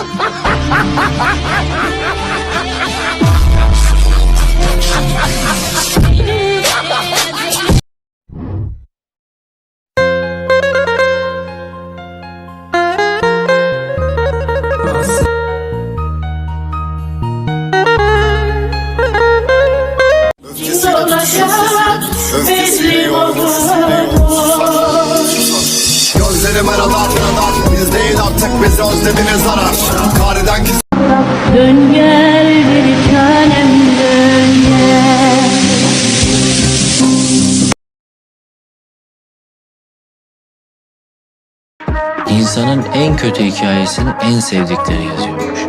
Ha ha ha ha ha! Özlemine zarar. Kariden ki Dön gel bir tanem dön gel. İnsanın en kötü hikayesini en sevdikleri yazıyormuş.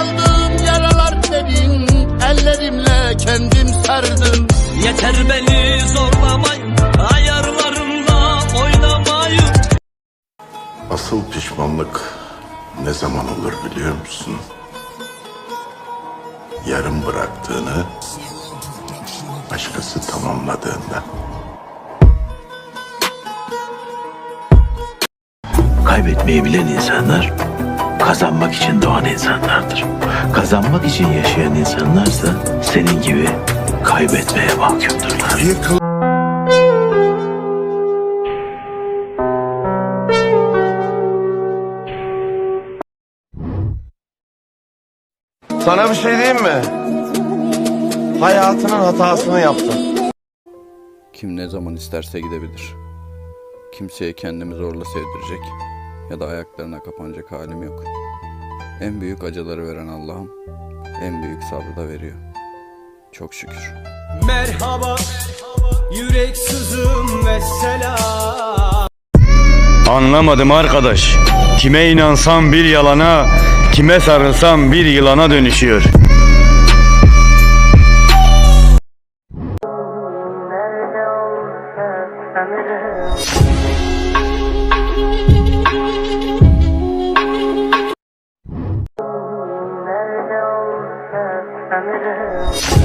Ömrüme kendim sardım Yeter beni zorlamayın Ayarlarımla oynamayın Asıl pişmanlık ne zaman olur biliyor musun? Yarım bıraktığını başkası tamamladığında. Kaybetmeyi bilen insanlar kazanmak için doğan insanlardır. Kazanmak için yaşayan insanlarsa senin gibi kaybetmeye mahkumdurlar. Yıkıl Sana bir şey diyeyim mi? Hayatının hatasını yaptın. Kim ne zaman isterse gidebilir. Kimseye kendimi zorla sevdirecek ya da ayaklarına kapanacak halim yok. En büyük acıları veren Allah'ım en büyük sabrı da veriyor. Çok şükür. Merhaba Yürek sızım ve selam Anlamadım arkadaş. Kime inansam bir yalana, kime sarılsam bir yılana dönüşüyor. Come on.